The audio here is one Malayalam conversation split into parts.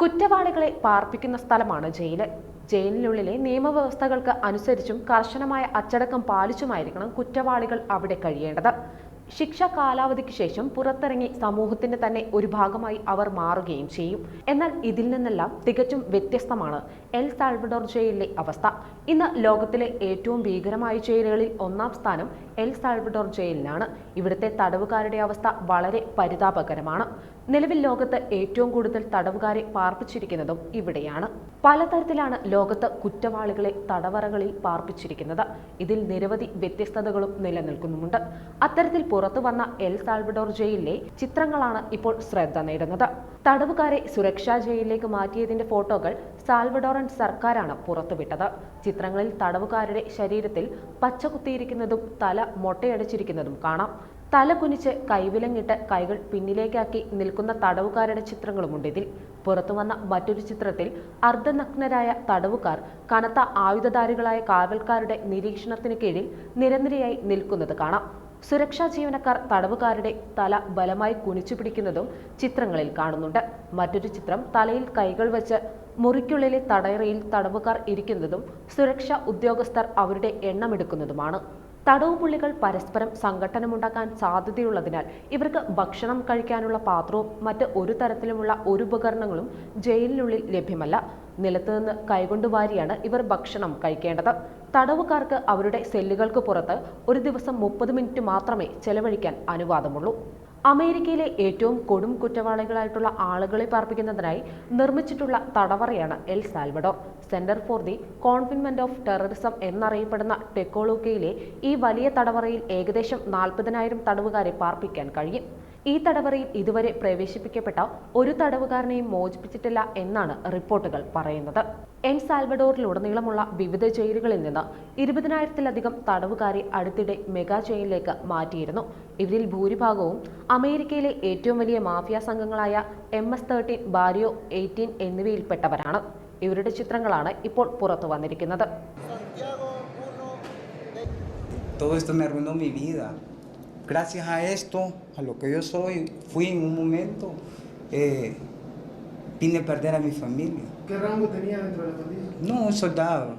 കുറ്റവാളികളെ പാർപ്പിക്കുന്ന സ്ഥലമാണ് ജയിൽ ജയിലിനുള്ളിലെ നിയമവ്യവസ്ഥകൾക്ക് അനുസരിച്ചും കർശനമായ അച്ചടക്കം പാലിച്ചുമായിരിക്കണം കുറ്റവാളികൾ അവിടെ കഴിയേണ്ടത്. ശിക്ഷ കാലാവധിക്ക് ശേഷം പുറത്തിറങ്ങി സമൂഹത്തിന്റെ തന്നെ ഒരു ഭാഗമായി അവർ മാറുകയും ചെയ്യും. എന്നാൽ ഇതിൽ നിന്നെല്ലാം തികച്ചും വ്യത്യസ്തമാണ് എൽ സാൽവഡോർ ജയിലിലെ അവസ്ഥ. ഇന്ന് ലോകത്തിലെ ഏറ്റവും ഭീകരമായ ജയിലുകളിൽ ഒന്നാം സ്ഥാനം എൽ സാൽവഡോർ ജയിലിനാണ് ഇവിടുത്തെ തടവുകാരുടെ അവസ്ഥ വളരെ പരിതാപകരമാണ്. നിലവിൽ ലോകത്ത് ഏറ്റവും കൂടുതൽ തടവുകാരെ പാർപ്പിച്ചിരിക്കുന്നതും ഇവിടെയാണ്. പലതരത്തിലാണ് ലോകത്ത് കുറ്റവാളികളെ തടവറകളിൽ പാർപ്പിച്ചിരിക്കുന്നത്. ഇതിൽ നിരവധി വ്യത്യസ്തതകളും നിലനിൽക്കുന്നുമുണ്ട്. അത്തരത്തിൽ പുറത്തു വന്ന എൽ സാൽവഡോർ ജയിലിലെ ചിത്രങ്ങളാണ് ഇപ്പോൾ ശ്രദ്ധ നേടുന്നത്. തടവുകാരെ സുരക്ഷാ ജയിലിലേക്ക് മാറ്റിയതിന്റെ ഫോട്ടോകൾ സാൽവഡോറൻ സർക്കാരാണ് പുറത്തുവിട്ടത്. ചിത്രങ്ങളിൽ തടവുകാരുടെ ശരീരത്തിൽ പച്ച കുത്തിയിരിക്കുന്നതും തല മൊട്ടയടിച്ചിരിക്കുന്നതും കാണാം. തല കുനിച്ച് കൈവിലങ്ങിട്ട് കൈകൾ പിന്നിലേക്കാക്കി നിൽക്കുന്ന തടവുകാരുടെ ചിത്രങ്ങളുമുണ്ട് ഇതിൽ. പുറത്തു വന്ന മറ്റൊരു ചിത്രത്തിൽ അർദ്ധനഗ്നരായ തടവുകാർ കനത്ത ആയുധധാരികളായ കാവൽക്കാരുടെ നിരീക്ഷണത്തിന് കീഴിൽ നിരനിരയായി നിൽക്കുന്നത് കാണാം. സുരക്ഷാ ജീവനക്കാർ തടവുകാരുടെ തല ബലമായി കുനിച്ചു പിടിക്കുന്നതും ചിത്രങ്ങളിൽ കാണുന്നുണ്ട്. മറ്റൊരു ചിത്രം തലയിൽ കൈകൾ വെച്ച് മുറിക്കുള്ളിലെ തടയറയിൽ തടവുകാർ ഇരിക്കുന്നതും സുരക്ഷാ ഉദ്യോഗസ്ഥർ അവരുടെ എണ്ണമെടുക്കുന്നതുമാണ് തടവ് പുള്ളികൾ പരസ്പരം സംഘട്ടനമുണ്ടാക്കാൻ സാധ്യതയുള്ളതിനാൽ ഇവർക്ക് ഭക്ഷണം കഴിക്കാനുള്ള പാത്രവും മറ്റ് ഒരു തരത്തിലുമുള്ള ഒരു ഉപകരണങ്ങളും ജയിലിനുള്ളിൽ ലഭ്യമല്ല. നിലത്ത് നിന്ന് കൈകൊണ്ട് ഇവർ ഭക്ഷണം കഴിക്കേണ്ടത്. തടവുകാർക്ക് അവരുടെ സെല്ലുകൾക്ക് പുറത്ത് ഒരു ദിവസം മുപ്പത് മിനിറ്റ് മാത്രമേ ചെലവഴിക്കാൻ അനുവാദമുള്ളൂ. അമേരിക്കയിലെ ഏറ്റവും കൊടും കുറ്റവാളികളായിട്ടുള്ള ആളുകളെ പാർപ്പിക്കുന്നതിനായി നിർമ്മിച്ചിട്ടുള്ള തടവറയാണ് El Salvador centre for the confinement of terrorism എന്നറിയപ്പെടുന്ന ടെക്കോളോക്കയിലെ ഈ വലിയ തടവറയിൽ ഏകദേശം നാൽപ്പതിനായിരം തടവുകാരെ പാർപ്പിക്കാൻ കഴിയും. ഈ തടവറയിൽ ഇതുവരെ പ്രവേശിപ്പിക്കപ്പെട്ട ഒരു തടവുകാരനെയും മോചിപ്പിച്ചിട്ടില്ല എന്നാണ് റിപ്പോർട്ടുകൾ പറയുന്നത്. എൻ സാൽവഡോറിലുടനീളമുള്ള വിവിധ ജയിലുകളിൽ നിന്ന് ഇരുപതിനായിരത്തിലധികം തടവുകാരെ അടുത്തിടെ മെഗാ ജയിലിലേക്ക് മാറ്റിയിരുന്നു. ഇവരിൽ ഭൂരിഭാഗവും അമേരിക്കയിലെ ഏറ്റവും വലിയ mafia സംഘങ്ങളായ M S thirteen Barrio eighteen എന്നിവയിൽപ്പെട്ടവരാണ്. ഇവരുടെ ചിത്രങ്ങളാണ് ഇപ്പോൾ പുറത്തു വന്നിരിക്കുന്നത്. Todo esto me arruinó mi vida. Gracias a esto, a lo que yo soy, fui en un momento, eh, vine a perder a mi familia. ¿Qué rango tenía dentro de la pandilla? No, un soldado.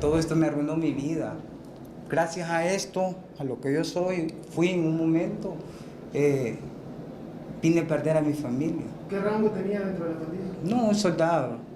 Todo esto me arruinó mi vida. Gracias a esto, a lo que yo soy, fui en un momento, eh, vine a perder a mi familia. ¿Qué rango tenía dentro de la pandilla? No, un soldado.